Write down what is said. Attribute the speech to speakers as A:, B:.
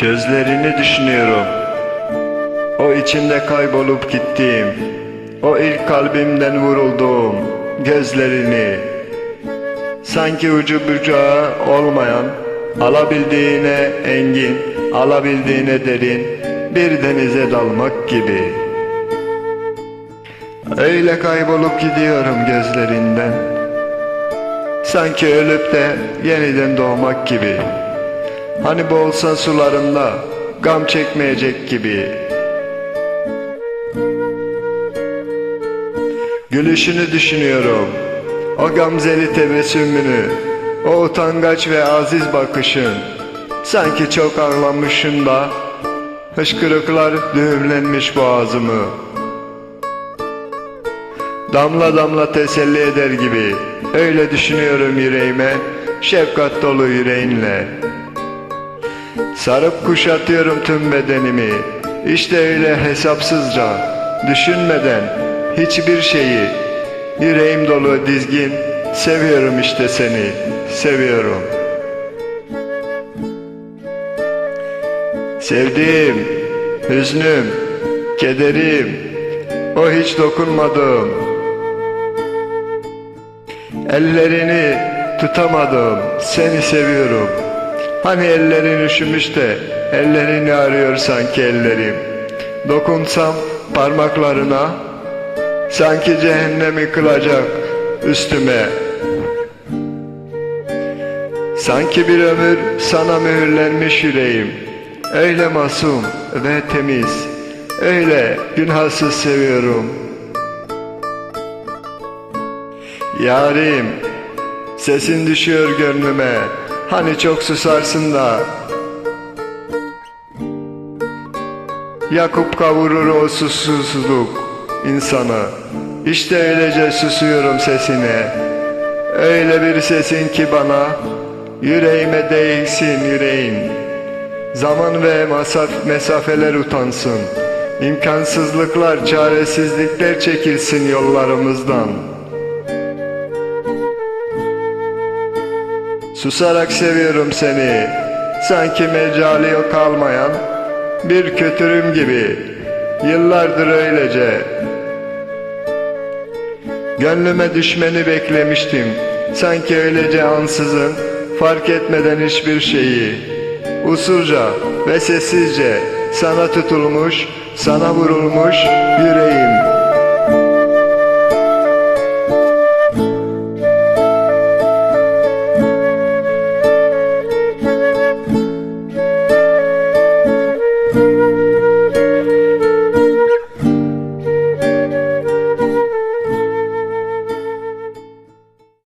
A: Gözlerini düşünüyorum. O içinde kaybolup gittiğim, o ilk kalbimden vurulduğum gözlerini. Sanki ucu bucağı olmayan, alabildiğine engin, alabildiğine derin bir denize dalmak gibi. Öyle kaybolup gidiyorum gözlerinden. Sanki ölüp de yeniden doğmak gibi. Hani boğulsan sularında gam çekmeyecek gibi. Gülüşünü düşünüyorum. O gamzeli tebessümünü, o utangaç ve aziz bakışın. Sanki çok ağlamışsın da hışkırıklar düğümlenmiş boğazımı. Damla damla teselli eder gibi öyle düşünüyorum yüreğime şefkat dolu yüreğinle. Sarıp kuşatıyorum tüm bedenimi işte öyle hesapsızca düşünmeden hiçbir şeyi yüreğim dolu dizgin seviyorum işte seni seviyorum. Sevdiğim, hüznüm, kederim, o hiç dokunmadığım, Ellerini tutamadım, seni seviyorum. Hani ellerin üşümüş de ellerini arıyor sanki ellerim. Dokunsam parmaklarına sanki cehennemi kılacak üstüme. Sanki bir ömür sana mühürlenmiş yüreğim. Öyle masum ve temiz, öyle günahsız seviyorum.'' Yarim, sesin düşüyor gönlüme, hani çok susarsın da. Yakup kavurur o susuzluk insanı. İşte öylece susuyorum sesine. Öyle bir sesin ki bana, yüreğime değilsin yüreğin. Zaman ve masaf mesafeler utansın. İmkansızlıklar, çaresizlikler çekilsin yollarımızdan.'' Susarak seviyorum seni. Sanki mecali yok kalmayan Bir kötürüm gibi. Yıllardır öylece. Gönlüme düşmeni beklemiştim. Sanki öylece ansızın Fark etmeden hiçbir şeyi. Usulca ve sessizce Sana tutulmuş Sana vurulmuş yüreğim